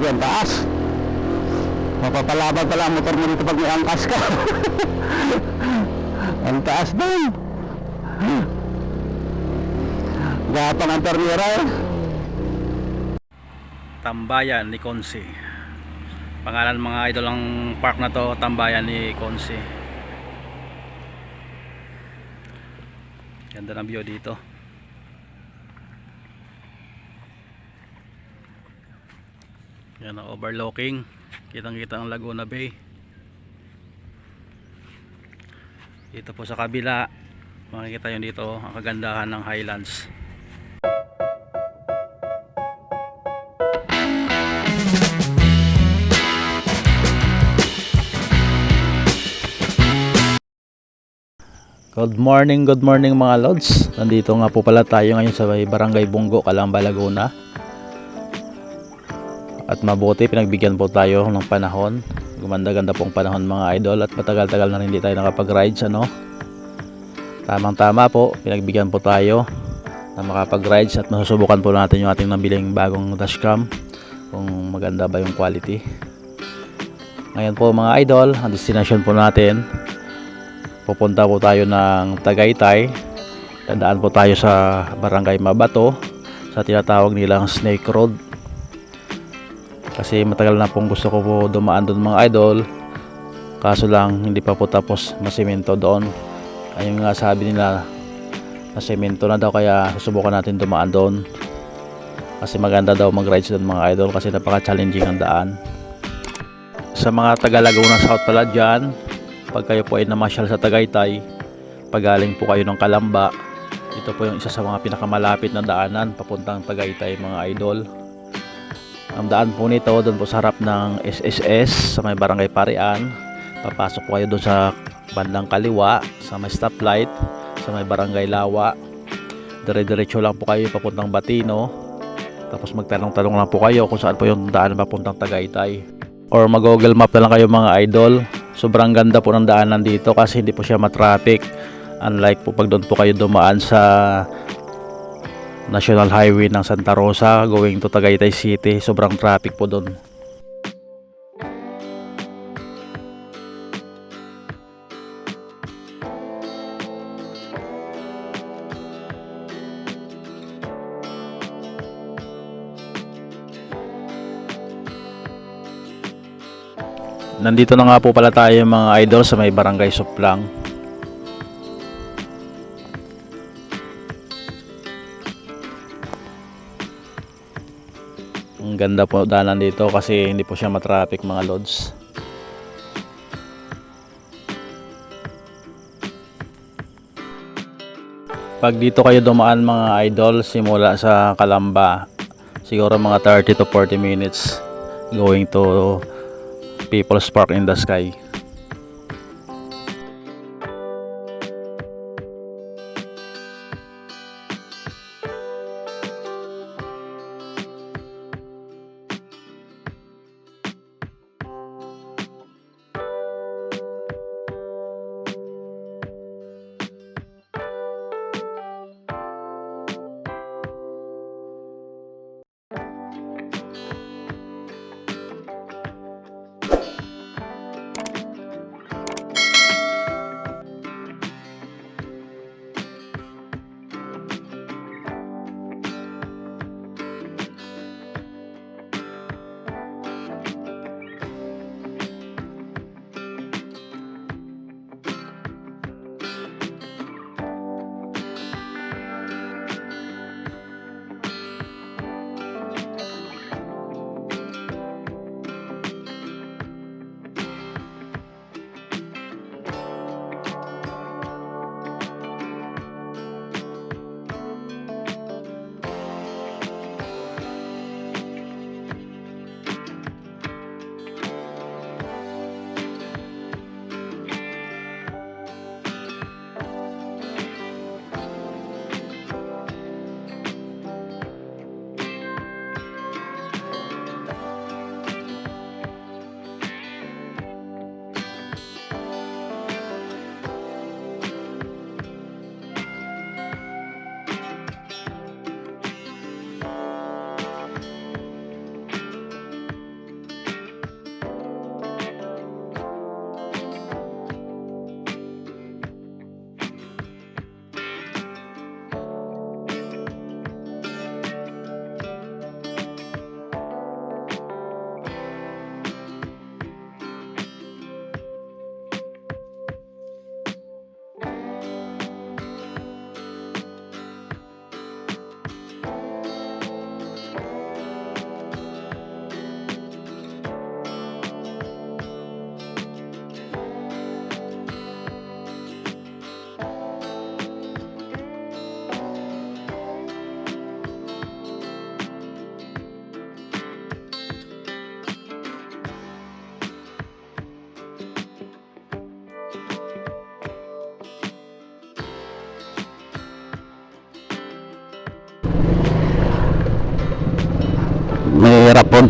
Ang taas. Mapapalaban pala ang motor mo dito pag may angkas ka. ang taas doon. Gapang ang ternera. Tambayan ni Konsi. Pangalan mga idol ang park na to, Tambayan ni Konsi. Ganda ng view dito. Yan ang overlooking. Kitang kita ang Laguna Bay. Dito po sa kabila, makikita nyo dito ang kagandahan ng Highlands. Good morning, good morning mga lods. Nandito nga po pala tayo ngayon sa Barangay Bunggo, Calamba, Laguna. At mabuti pinagbigyan po tayo ng panahon. Gumanda-ganda pong panahon mga idol at matagal-tagal na hindi tayo nakapag-rides ano. Tamang-tama po, pinagbigyan po tayo na makapag-rides at masusubukan po natin yung ating nabiling bagong dashcam kung maganda ba yung quality. Ngayon po mga idol, ang destination po natin pupunta po tayo ng Tagaytay dadaan po tayo sa Barangay Mabato sa tinatawag nilang Snake Road kasi matagal na pong gusto ko po dumaan doon mga idol. Kaso lang hindi pa po tapos masimento doon. Ayun nga sabi nila masimento na daw kaya susubukan natin dumaan doon. Kasi maganda daw mag rides doon mga idol kasi napaka challenging ang daan. Sa mga taga Laguna South pala dyan pag kayo po ay namasyal sa Tagaytay pagaling po kayo ng Kalamba ito po yung isa sa mga pinakamalapit na daanan papuntang Tagaytay mga idol ang daan po nito doon po sa harap ng SSS sa may barangay Parian. Papasok po kayo doon sa bandang kaliwa sa may stoplight sa may barangay Lawa. Dire-diretso lang po kayo papuntang Batino. Tapos magtanong-tanong lang po kayo kung saan po yung daan papuntang Tagaytay. Or mag-google map na lang kayo mga idol. Sobrang ganda po ng daanan dito kasi hindi po siya matraffic. Unlike po pag doon po kayo dumaan sa National Highway ng Santa Rosa going to Tagaytay City sobrang traffic po doon Nandito na nga po pala tayo mga idol sa may barangay Suplang. Ang ganda po daanan dito kasi hindi po siya matraffic mga lods. Pag dito kayo dumaan mga idol simula sa Kalamba, siguro mga 30 to 40 minutes going to People's Park in the Sky.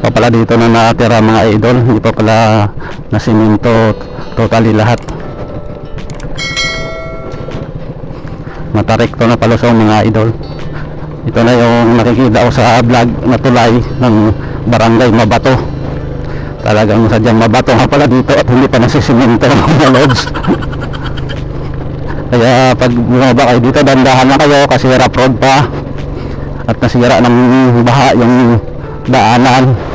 Pa pala dito na nakatira mga idol. Hindi pa pala na simento totally lahat. Matarekto na palusong mga idol. Ito na yung nakikita ko sa vlog na tulay ng barangay Mabato. Talagang sadyang mabato nga pala dito at hindi pa nasisimento mga lods. Kaya pag bumaba kayo dito, dandahan na kayo kasi rough road pa at nasira ng baha yung daanan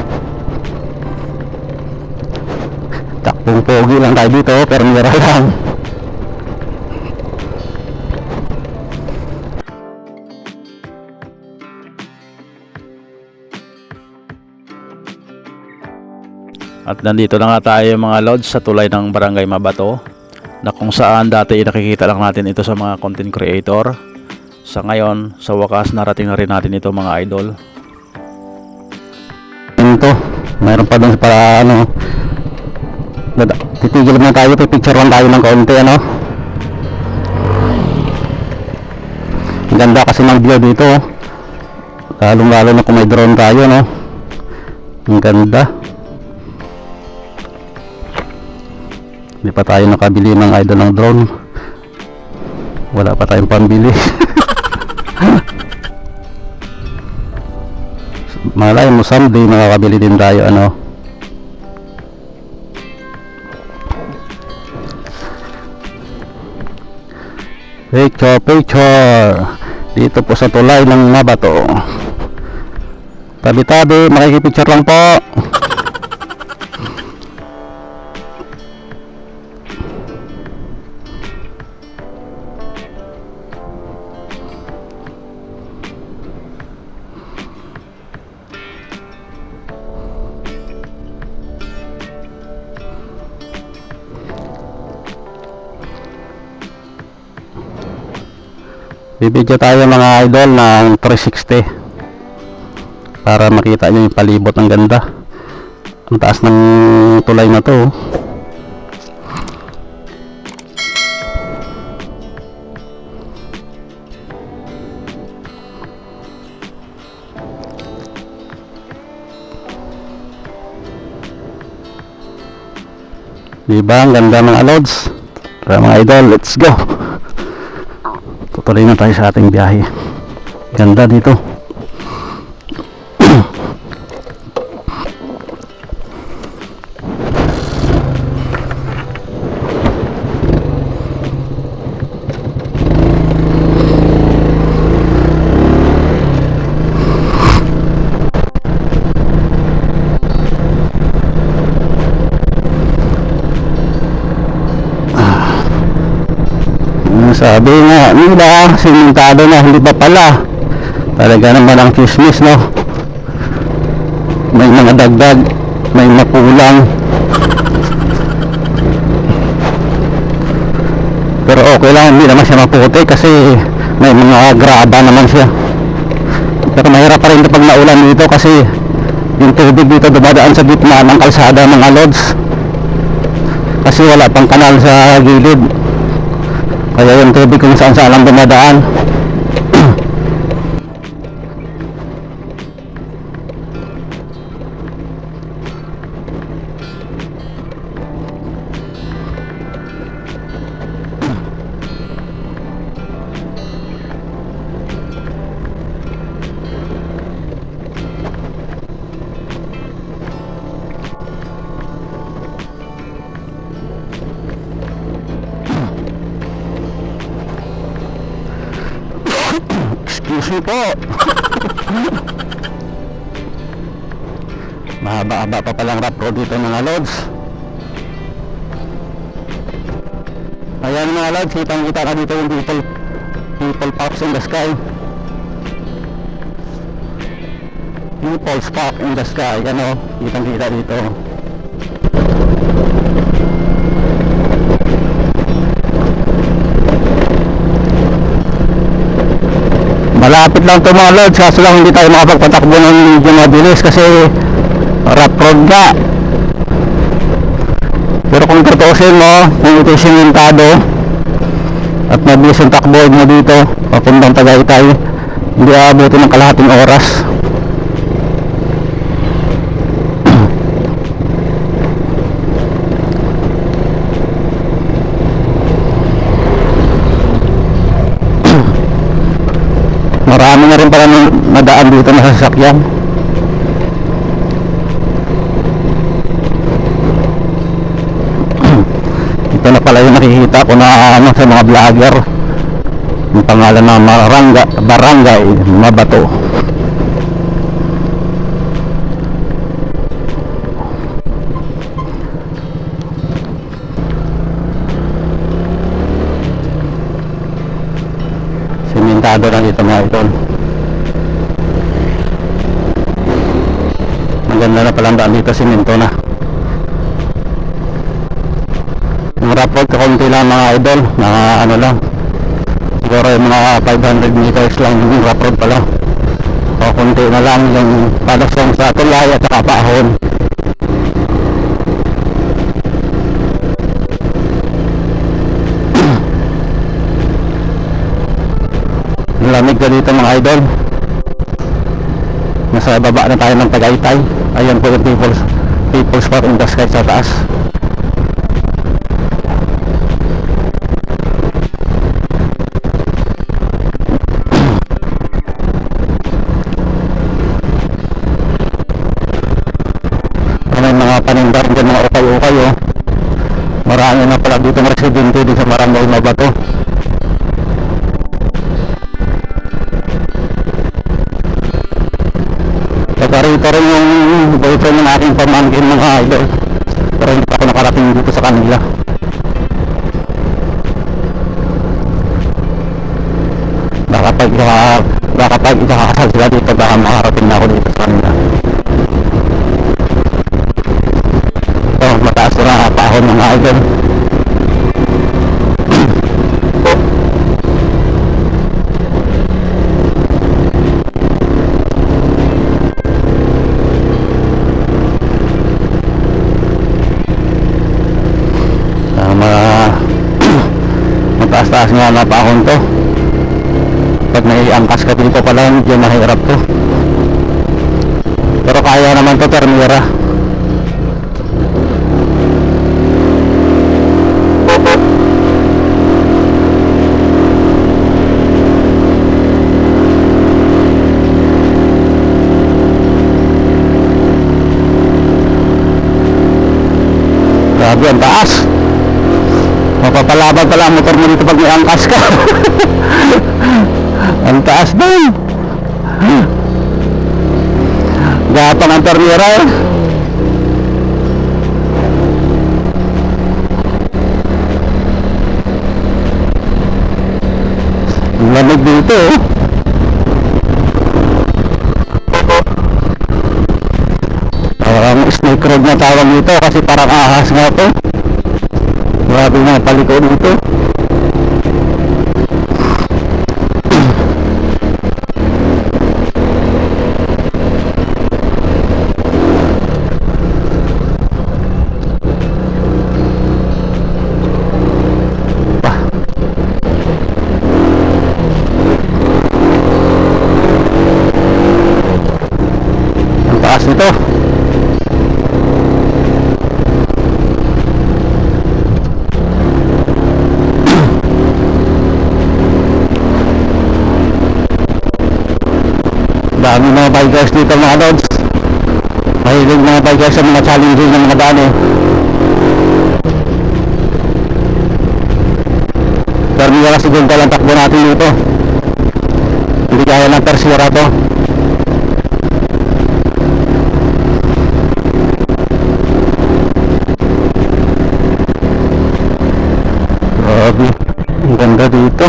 takbong pogi lang tayo dito pero mira lang At nandito na nga tayo mga lods sa tulay ng Barangay Mabato na kung saan dati nakikita lang natin ito sa mga content creator. Sa ngayon, sa wakas narating na rin natin ito mga idol. ito mayroon pa dun para ano titigil na tayo picture lang tayo ng kaunti ano? Ganda kasi ng view dito lalong lalo na kung may drone tayo no? Ang ganda. Hindi pa tayo nakabili ng idol ng drone. Wala pa tayong pambili. Malay mo someday makakabili din tayo ano picture picture dito po sa tulay ng Mabato. Tabi tabi makikipicture lang po Bibidyo tayo mga idol ng 360 para makita nyo yung palibot ng ganda. Ang taas ng tulay na to. oh. Diba? Ang ganda mga lods. Tara mga idol, let's go! Tutuloy na tayo sa ating biyahe. Ganda dito. Sabi nga nila, simentado na, hindi pa pala. Talaga naman ang chismis, no? May mga dagdag, may makulang. Pero okay lang, hindi naman siya maputi kasi may mga graba naman siya. Pero mahirap pa rin ito pag naulan dito kasi yung tubig dito dumadaan sa gitna ng kalsada mga lods. Kasi wala pang kanal sa gilid. Kaya yung tubig kung saan saan lang dumadaan. Ayan mga lods, kitang-kita ka dito yung people people parks in the sky. People's park in the sky, ano, kitang-kita dito. Malapit lang ito mga lods, kaso lang hindi tayo makapagpatakbo ng medyo mabilis kasi rough road nga. Ano pero kung tutusin mo? Yung ito simentado at mabilis ang takbo mo dito papuntang Tagaytay. Hindi aabuti ng kalahating oras. Marami na rin pala nadaan dito na sasakyan. Ito na pala yung nakikita ko na ano sa mga vlogger. Yung pangalan ng Maranga, Barangay Mabato. Simentado lang ito mga idol. Maganda na palang daan dito, simento na. Yung rapport, kakunti lang mga idol, mga ano lang. Siguro yung mga 500 meters lang yung rapport pala. Kakunti na lang yung palasong sa tulay at saka paahon. Lamig ka dito mga idol. Nasa baba na tayo ng Tagaytay. Ayan po yung People's, People's Park in the Sky sa taas. May mga panindar dyan, oh. Marami na pala dito mga residente dito sa Marangay Mabato. Saka rito rin yung boyfriend ng aking pamangkin mga idol. Pero hindi pa ako nakarating dito sa kanila. Baka pag, baka, baka pag ikakasal sila dito, baka makarating na ako dito sa kanila. Ito, mataas ko na pahon mga idol. Tama. Mataas-taas nga na pahon to. Pag may angkas ka dito pala, medyo mahirap to. Pero kaya naman to, Termira. Ang taas. Mapapalaban pala ang motor mo dito pag may angkas ka. ang taas doon. Gapang ang tornira eh. Lamig dito eh. Road na tawag dito kasi parang ahas nga to. Grabe nga paliko dito. Wah. Ang taas nito. Dami mga bikers dito mga lods. Mahilig mga bikers sa mga challenging ng mga daan eh. Termira siguro lang takbo natin dito. Hindi kaya ng Persira to. Ganda dito.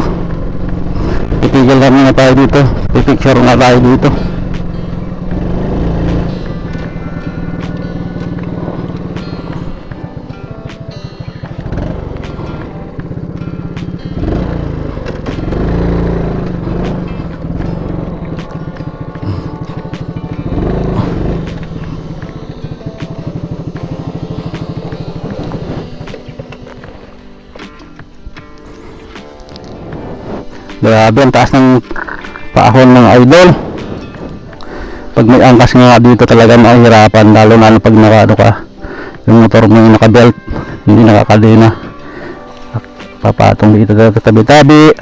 Titigil lang muna tayo dito. Pipicture nga tayo dito. Grabe, ang taas ng paahon ng idol. Pag may angkas nga dito talaga mahirapan, lalo na pag naka, ano ka, yung motor mo yung nakabelt, hindi nakakadena. Papatong dito sa tabi-tabi.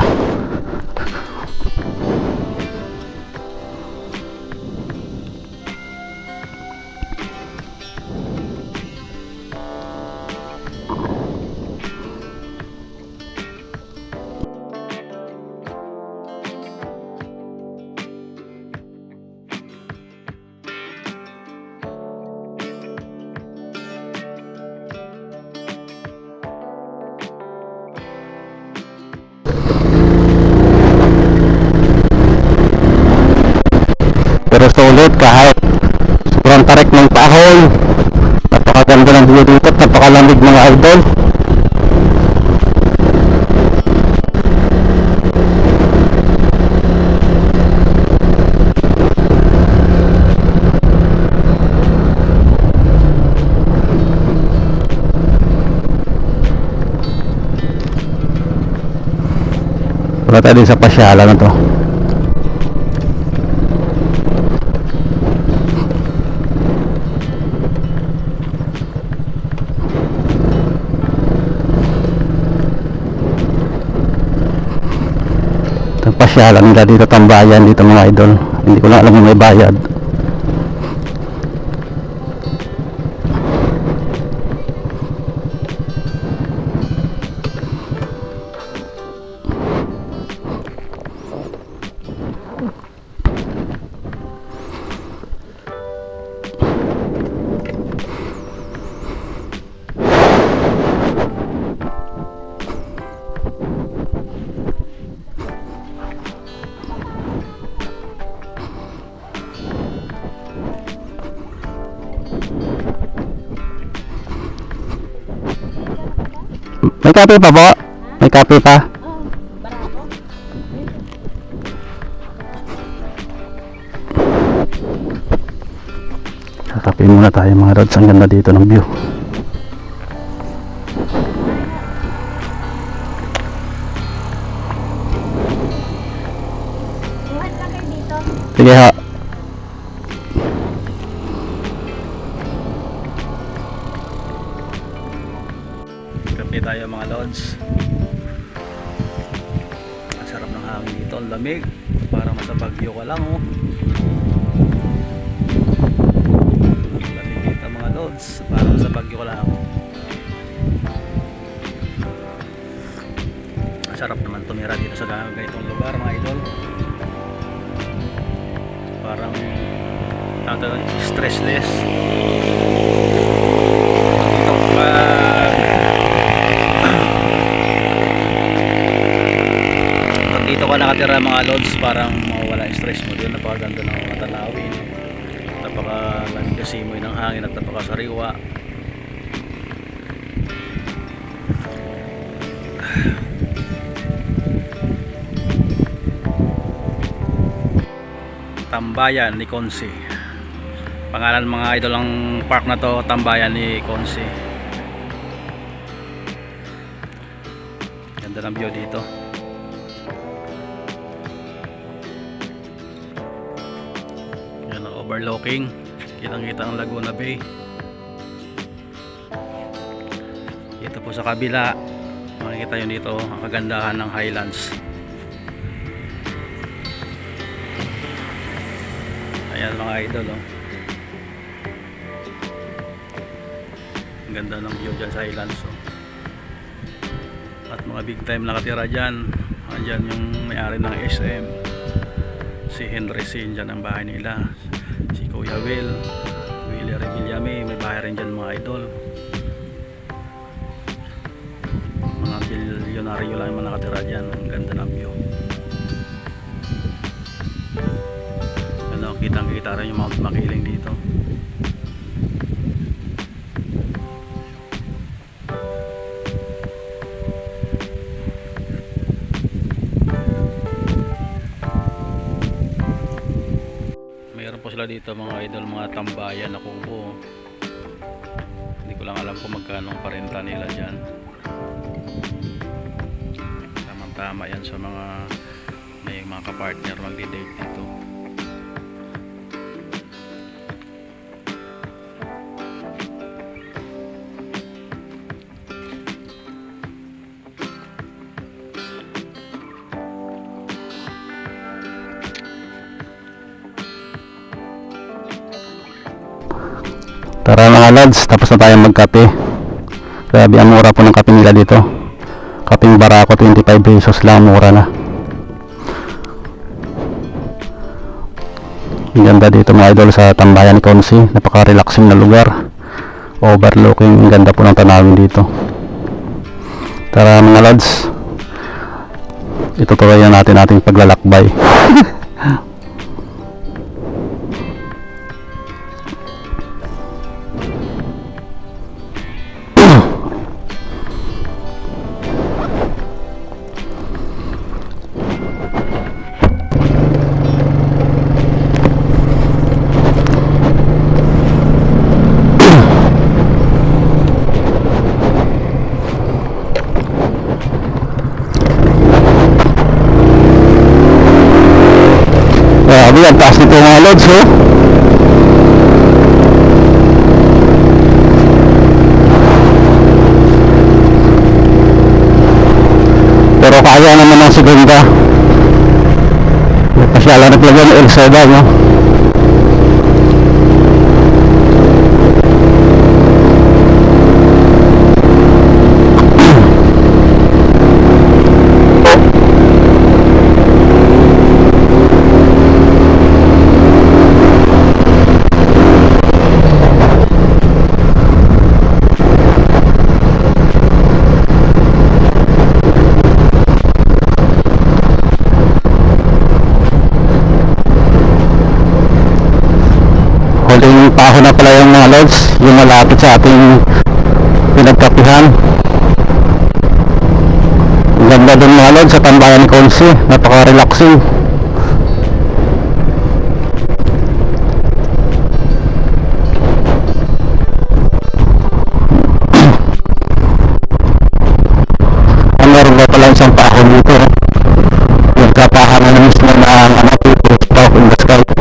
Wala tayo sa pasyalan na to. Ito pasyalan nila dito tambayan dito mga idol. Hindi ko lang alam kung may bayad. May kape pa po? May kape pa? Kakape muna tayo mga rods. Ang ganda dito ng view. Ang Lamig dito mga lods, para sa Bagyo ka lang. Ang sarap naman tumira dito sa ganitong lugar mga idol. Parang tawag stressless. Dito ka nakatira mga lods, parang hangin at napakasariwa. Tambayan ni Consi. Pangalan mga idol ang park na to, Tambayan ni Consi. Ganda ng view dito. Yan overlooking. Kitang kita ang Laguna Bay. Dito po sa kabila. Makikita yun dito ang kagandahan ng Highlands. Ayan mga idol oh. Ang ganda ng view dyan sa Highlands oh. At mga big time nakatira dyan. Andyan yung may-ari ng SM si Henry Sin dyan ang bahay nila si Kuya Will Willie Revillame may bahay rin dyan mga idol. Mga bilyonaryo lang yung mga nakatira dyan. Ang ganda ng view. Ano kitang kita rin yung Mount Makiling dito sila dito mga idol mga tambayan. Na kubo hindi ko lang alam kung magkano parenta nila dyan. Tamang tama yan sa mga may mga kapartner magdi-date dito mga lads, tapos na tayo magkape. Grabe ang mura po ng kape nila dito. Kaping barako 25 pesos lang, mura na. Ang ganda dito mga idol sa tambayan ni Consi. Napaka-relaxing na lugar. Overlooking, ang ganda po ng tanawin dito. Tara mga lads, itutuloy na natin ating paglalakbay. ang nito mga lods. Pero kaya naman ng segunda. Pasyalan na talaga ng El Soda, no? Paho na pala yung mga lods, yung malapit sa ating pinagkapihan. Ang Ganda dun mga lods sa tambayan ni Konsi, napaka-relaxing. Ang meron na pala isang paho dito. Nagkapahangan na mismo ng ano, people, Talk in the Sky.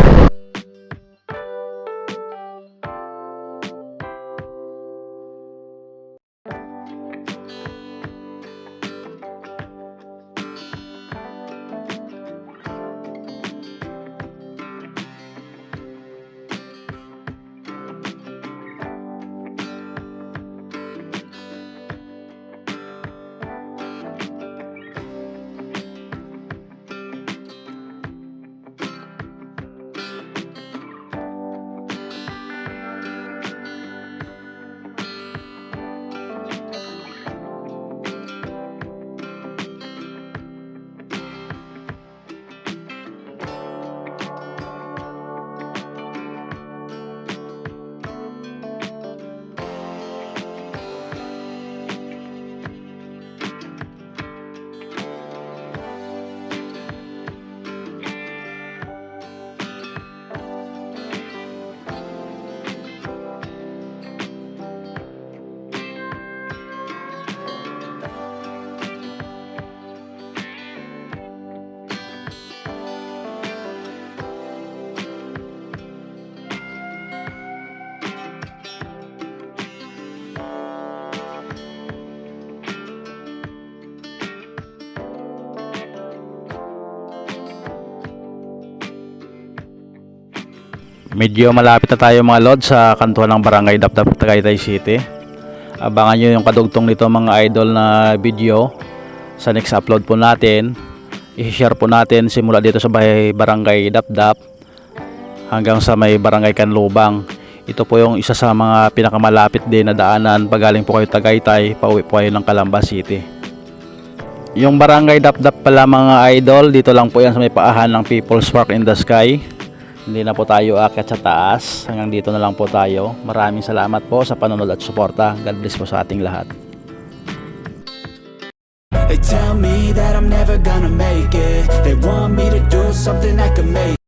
Medyo malapit na tayo mga lod sa kantuan ng Barangay Dapdap Tagaytay City. Abangan nyo yung kadugtong nito mga idol na video sa next upload po natin. I-share po natin simula dito sa bahay Barangay Dapdap hanggang sa may Barangay Kanlubang. Ito po yung isa sa mga pinakamalapit din na daanan pag galing po kayo Tagaytay, pauwi po kayo ng Calamba City. Yung Barangay Dapdap pala mga idol, dito lang po yan sa may paahan ng People's Park in the Sky. Hindi na po tayo akit sa taas. Hanggang dito na lang po tayo. Maraming salamat po sa panonood at suporta. God bless po sa ating lahat. They tell me that I'm never gonna make it They want me to do something that could make